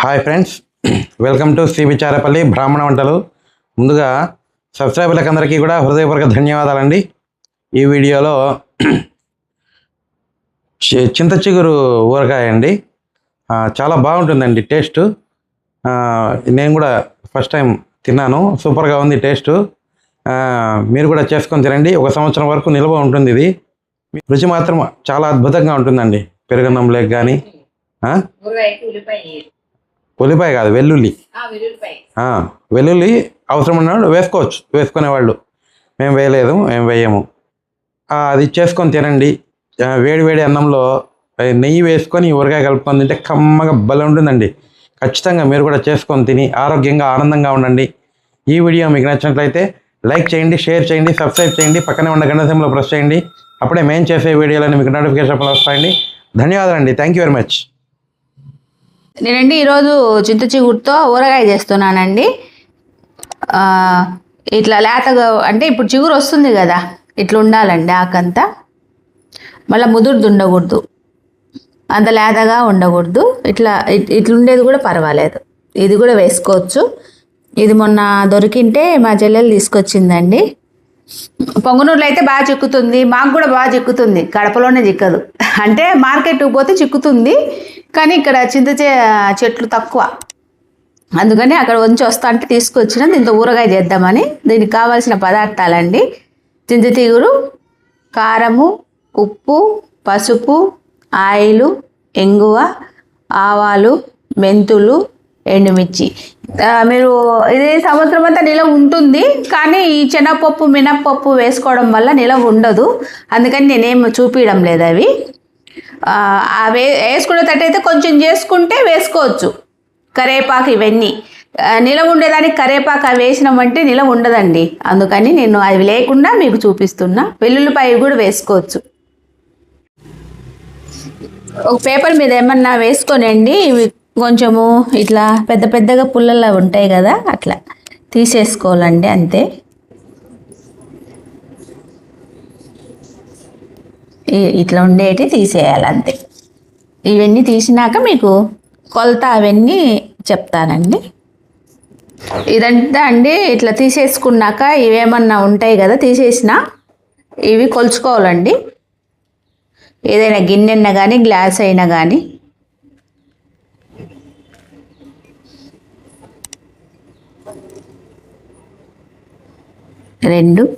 Hi friends welcome to Sri Vicharapalli Brahmana Vantalu. ముందుగా సబ్స్క్రైబర్లకు అందరికీ కూడా హృదయపూర్వక ధన్యవాదాలండి. ఈ వీడియోలో చింత చిగురు ఊరకాయ అండి. చాలా బాగుంటుందండి టేస్ట్. నేను కూడా ఫస్ట్ టైం తిన్నాను. సూపర్గా ఉంది టేస్ట్. మీరు కూడా చేసుకొని తినండి. ఒక సంవత్సరం వరకు నిల్వ ఉంటుంది ఇది. రుచి మాత్రం చాలా అద్భుతంగా ఉంటుందండి. పెరుగన్నం లేక కానీ ఉల్లిపాయ కాదు వెల్లుల్లి. వెల్లుల్లి అవసరం ఉన్నవాళ్ళు వేసుకోవచ్చు వేసుకునేవాళ్ళు. మేము వేయలేదు మేము వేయము. అది చేసుకొని తినండి. వేడి వేడి అన్నంలో నెయ్యి వేసుకొని ఊరగాయ కలుపుకొని తింటే కమ్మగా భలే ఉంటుందండి. ఖచ్చితంగా మీరు కూడా చేసుకొని తిని ఆరోగ్యంగా ఆనందంగా ఉండండి. ఈ వీడియో మీకు నచ్చినట్లయితే లైక్ చేయండి షేర్ చేయండి సబ్స్క్రైబ్ చేయండి పక్కనే ఉన్న గంట ప్రెస్ చేయండి. అప్పుడే మేము చేసే వీడియోలని మీకు నోటిఫికేషన్ వస్తాయండి. ధన్యవాదాలండి. థ్యాంక్ యూ వెరీ మచ్ నేనండి ఈరోజు చింత చిగురుతో ఊరగాయ చేస్తున్నానండి. ఇట్లా లేతగా అంటే ఇప్పుడు చిగురు వస్తుంది కదా ఇట్లా ఉండాలండి ఆకంతా. మళ్ళీ ముదురుది ఉండకూడదు. అంత లేతగా ఉండకూడదు. ఇట్లా ఇట్లుండేది ఇట్లా ఉండేది కూడా పర్వాలేదు. ఇది కూడా వేసుకోవచ్చు. ఇది మొన్న దొరికింటే మా చెల్లెలు తీసుకొచ్చిందండి. పొంగనూరులో అయితే బాగా చిక్కుతుంది మాకు కూడా బాగా చిక్కుతుంది. కడపలోనే చిక్కదు. అంటే మార్కెట్కి పోతే చిక్కుతుంది కానీ ఇక్కడ చింత చెట్లు తక్కువ. అందుకని అక్కడ వంచి వస్తా అంటే తీసుకొచ్చిన దీంతో ఊరగాయ చేద్దామని దీనికి కావాల్సిన పదార్థాలండి. చింత తీగురు కారము ఉప్పు పసుపు ఆయిలు ఎంగువ ఆవాలు మెంతులు ఎండుమిర్చి. మీరు ఇది సంవత్సరం అంతా నిలవ ఉంటుంది కానీ ఈ శనగపప్పు మినప్పప్పు వేసుకోవడం వల్ల నిలవ ఉండదు. అందుకని నేనేం చూపించడం లేదు అవి. వే వేసుకునేటట్టయితే కొంచెం చేసుకుంటే వేసుకోవచ్చు. కరేపాకు ఇవన్నీ. నిలవ ఉండేదానికి కరేపాకు అవి వేసినామంటే నిలవ ఉండదండి. అందుకని నేను అవి లేకుండా మీకు చూపిస్తున్నా. వెల్లుల్లిపాయ కూడా వేసుకోవచ్చు. ఒక పేపర్ మీద ఏమన్నా వేసుకోనండి. ఇవి కొంచెము ఇట్లా పెద్ద పెద్దగా పుల్లలా ఉంటాయి కదా అట్లా తీసేసుకోవాలండి అంతే. ఇట్లా ఉండేటి తీసేయాలి అంతే. ఇవన్నీ తీసినాక మీకు కొలత అవన్నీ చెప్తానండి. ఇదంతా అండి ఇట్లా తీసేసుకున్నాక ఇవేమన్నా ఉంటాయి కదా తీసేసిన ఇవి కొలుచుకోవాలండి. ఏదైనా గిన్నెన్న కానీ గ్లాస్ అయినా కానీ రెండు.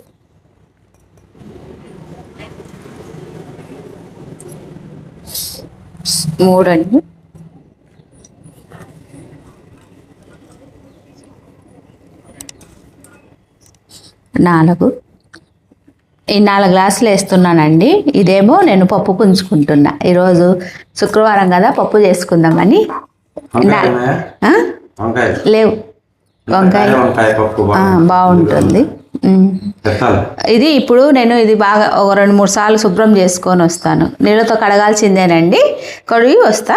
మూడు అండి నాలుగు. ఈ నాలుగు గ్లాసులు వేస్తున్నానండి. ఇదేమో నేను పప్పు పుంజుకుంటున్నా. ఈరోజు శుక్రవారం కదా పప్పు చేసుకుందామని. లేవు. వంకాయ బాగుంటుంది. ఇది ఇప్పుడు నేను ఇది బాగా ఒక రెండు మూడు సార్లు శుభ్రం చేసుకొని వస్తాను. నీళ్ళతో కడగాల్సిందేనండి. కడిగి వస్తా.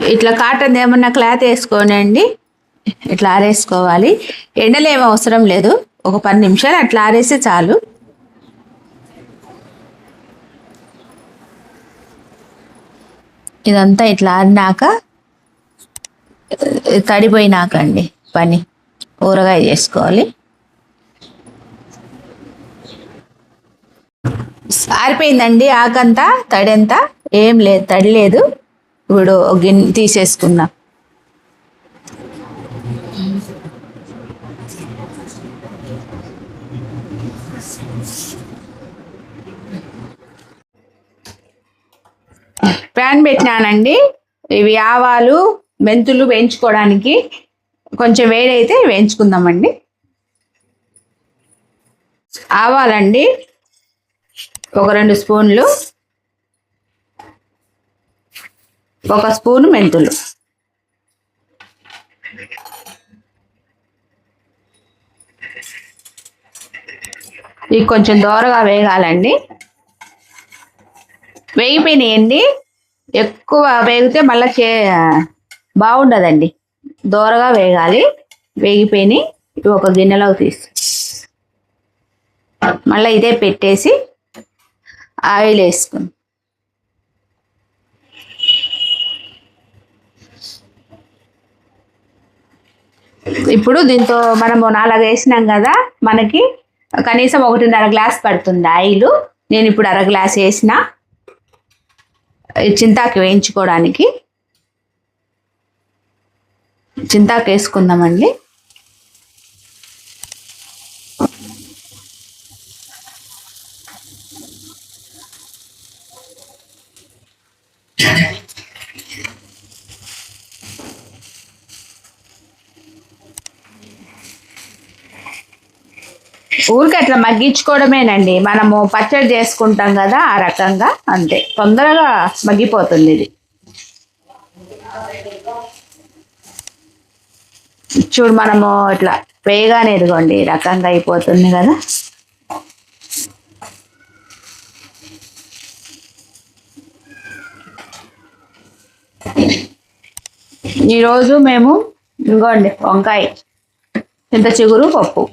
ఇట్లా కాటన్ ఏమన్నా క్లాత్ వేసుకోనండి ఇట్లా ఆరేసుకోవాలి. ఎండలు ఏమీ అవసరం లేదు. ఒక పది నిమిషాలు అట్లా ఆరేస్తే చాలు. ఇదంతా ఇట్లా ఆరినాక తడిపోయినాక అండి పని. ఊరగాయ చేసుకోవాలి. ఆరిపోయిందండి ఆకంతా తడంతా? ఏం లేదు తడి లేదు ఇప్పుడు గిన్నె తీసేసుకుందాం ప్యాన్ పెట్టినానండి. ఇవి ఆవాలు మెంతులు వేయించుకోవడానికి కొంచెం వేడైతే వేయించుకుందామండి. ఆవాలండి. ఒక రెండు స్పూన్లు. ఒక స్పూన్ మెంతులు. ఇవి కొంచెం దోరగా వేగాలండి. వేగిపోయినాయండి ఎక్కువ వేగితే మళ్ళీ చే బాగుండదండి. దోరగా వేగాలి. వేగిపోయినాయి ఇవి ఒక గిన్నెలోకి తీసి. మళ్ళీ ఇదే పెట్టేసి ఆయిల్ వేసుకుని. ఇప్పుడు దీంతో మనము నాలుగు వేసినాం కదా మనకి కనీసం ఒకటిన్నర గ్లాస్ పడుతుంది ఆయిల్. నేను ఇప్పుడు అర గ్లాస్ వేసిన చింతాకి వేయించుకోవడానికి. చింతాకు వేసుకుందామండి. ఊరికి అట్లా మగ్గించుకోవడమేనండి. మనము పచ్చడి చేసుకుంటాం కదా ఆ రకంగా. అంతే. తొందరగా మగ్గిపోతుంది ఇది. చూడు మనము ఇట్లా వేగానే ఎదుగోండి ఈ రకంగా అయిపోతుంది కదా. ఈరోజు మేము ఇంకోండి వంకాయ. చింత చిగురు పప్పు.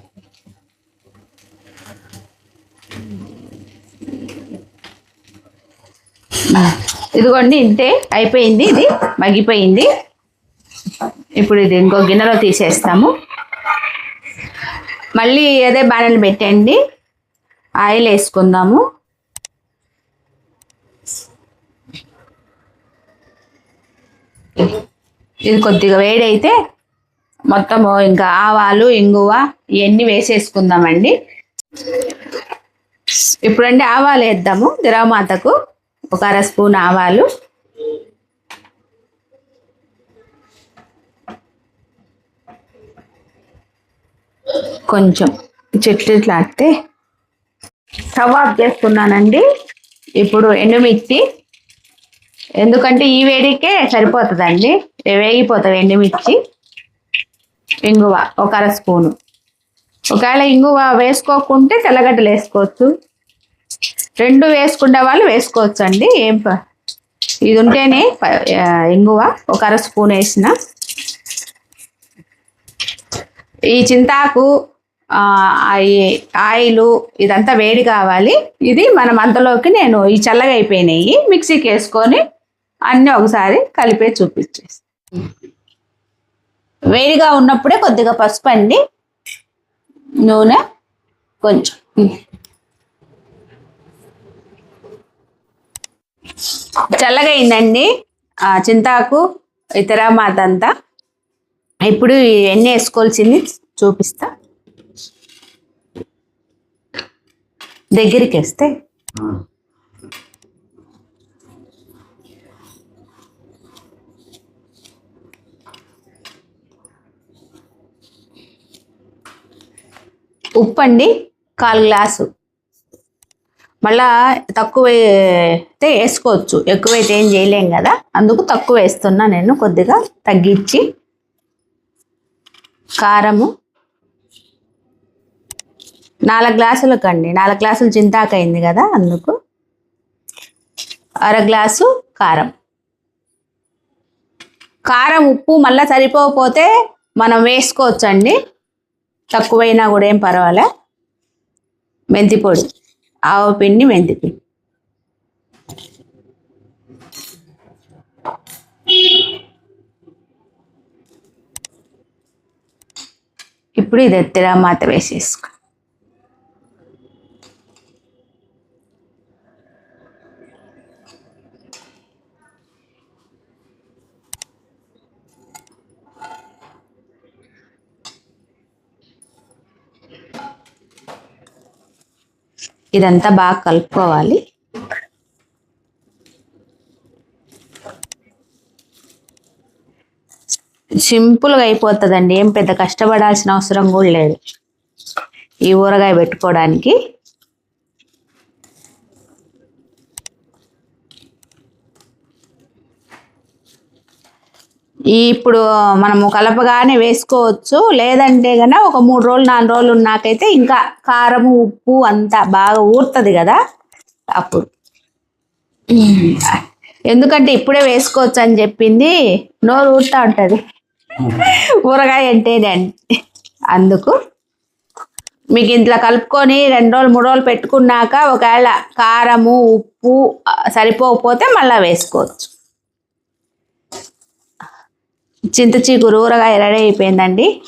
ఇదిగోండి ఇంతే అయిపోయింది ఇది మగ్గిపోయింది. ఇప్పుడు ఇది ఇంకో గిన్నెలో తీసేస్తాము. మళ్ళీ అదే బాణలు పెట్టండి. ఆయిల్ వేసుకుందాము. ఇది కొద్దిగా వేడైతే మొత్తము ఇంకా ఆవాలు ఇంగువ ఇవన్నీ వేసేసుకుందామండి. ఇప్పుడండి ఆవాలు వేద్దాము దిరామాతకు. ఒక అర స్పూన్ ఆవాలు. కొంచెం చెట్లు ఇట్లా ఆడితే స్టవ్ ఆఫ్ చేసుకున్నానండి ఇప్పుడు ఎండుమిర్చి. ఎందుకంటే ఈ వేడికే సరిపోతుందండి. వేగిపోతుంది ఎండుమిర్చి. ఇంగువ ఒక అర స్పూను. ఒకవేళ ఇంగువ వేసుకోకుంటే తెల్లగడ్డలు వేసుకోవచ్చు. రెండు వేసుకునే వాళ్ళు వేసుకోవచ్చు అండి ఏం ఇది ఉంటేనే ఇంగువ ఒక అర స్పూన్ వేసిన. ఈ చింతాకు ఆ, ఆయిల్ ఇదంతా వేడి కావాలి. ఇది మనం అంతలోకి నేను ఈ చల్లగా అయిపోయినాయి. మిక్సీకి వేసుకొని అన్నీ ఒకసారి కలిపే చూపించేసి వేడిగా ఉన్నప్పుడే కొద్దిగా పసుపు అండి. నూనె కొంచెం. చల్లగా అయిందండి ఆ చింతాకు ఇతర మాత అంతా ఇప్పుడు ఎన్ని వేసుకోవాల్సింది చూపిస్తా. దగ్గరికి వేస్తే. ఉప్పు అండి కాలు గ్లాసు. మళ్ళా తక్కువ అయితే వేసుకోవచ్చు. ఎక్కువైతే ఏం చేయలేం కదా. అందుకు తక్కువ వేస్తున్నా నేను కొద్దిగా తగ్గించి కారము. నాలుగు గ్లాసులకు అండి నాలుగు గ్లాసులు చింతాకు అయింది కదా అందుకు అర గ్లాసు కారం. కారం ఉప్పు మళ్ళీ సరిపోకపోతే మనం వేసుకోవచ్చండి. తక్కువైనా కూడా ఏం పర్వాలే. మెంతి ఆవపిండి ఆవు మెంతి పిండి. ఇప్పుడు ఇది ఎత్తిరా మాత వేసేసుకో. ఇదంతా బాగా కలుపుకోవాలి. సింపుల్గా అయిపోతుందండి ఏం పెద్ద కష్టపడాల్సిన అవసరం కూడా లేదు. ఈ ఊరగాయ పెట్టుకోవడానికి. ఇప్పుడు మనము కలపగానే వేసుకోవచ్చు. లేదంటే గన ఒక మూడు రోజులు నాలుగు రోజులు ఉన్నాకైతే ఇంకా కారము ఉప్పు అంతా బాగా ఊరుతుంది కదా. అప్పుడు. ఎందుకంటే ఇప్పుడే వేసుకోవచ్చు అని చెప్పింది. నోరు ఊరుతా ఉంటుంది. ఊరగాయ అంటేనే అందుకు. మీకు ఇంట్లో కలుపుకొని రెండు రోజులు మూడు రోజులు పెట్టుకున్నాక ఒకవేళ కారము ఉప్పు సరిపోకపోతే మళ్ళీ వేసుకోవచ్చు. చింత చీకురు ఊరగాయ రెడీ అయిపోయిందండి.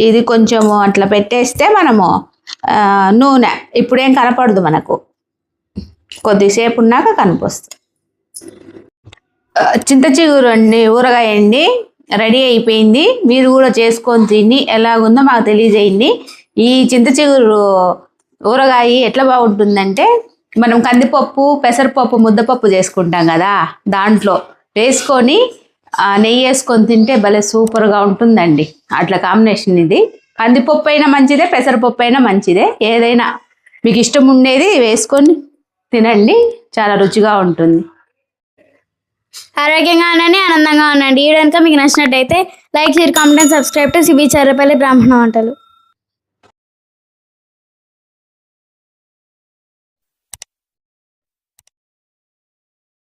ఇది కొంచెము అట్లా పెట్టేస్తే మనము నూనె. ఇప్పుడేం కనపడదు మనకు. కొద్దిసేపు ఉన్నాక కనిపిస్తుంది. ఆ, చింత చిగురు అండి ఊరగాయండి రెడీ అయిపోయింది. మీరు కూడా చేసుకొని తిని ఎలాగుందో మాకు తెలియజేయండి. ఈ చింత చిగురు ఊరగాయ ఎట్లా బాగుంటుందంటే మనం కందిపప్పు పెసరపప్పు ముద్దపప్పు చేసుకుంటాం కదా దాంట్లో. వేసుకొని నెయ్యి వేసుకొని తింటే భలే సూపర్గా ఉంటుందండి. అట్లా కాంబినేషన్ ఇది. కందిపప్పు అయినా మంచిదే పెసరపప్పు అయినా మంచిదే. ఏదైనా మీకు ఇష్టం ఉండేది వేసుకొని తినండి. చాలా రుచిగా ఉంటుంది. ఆరోగ్యంగా ఉండండి ఆనందంగా ఉండండి. ఈ కనుక మీకు నచ్చినట్టయితే like share comment subscribe to CB Charrapalli బ్రాహ్మణ వంటలు.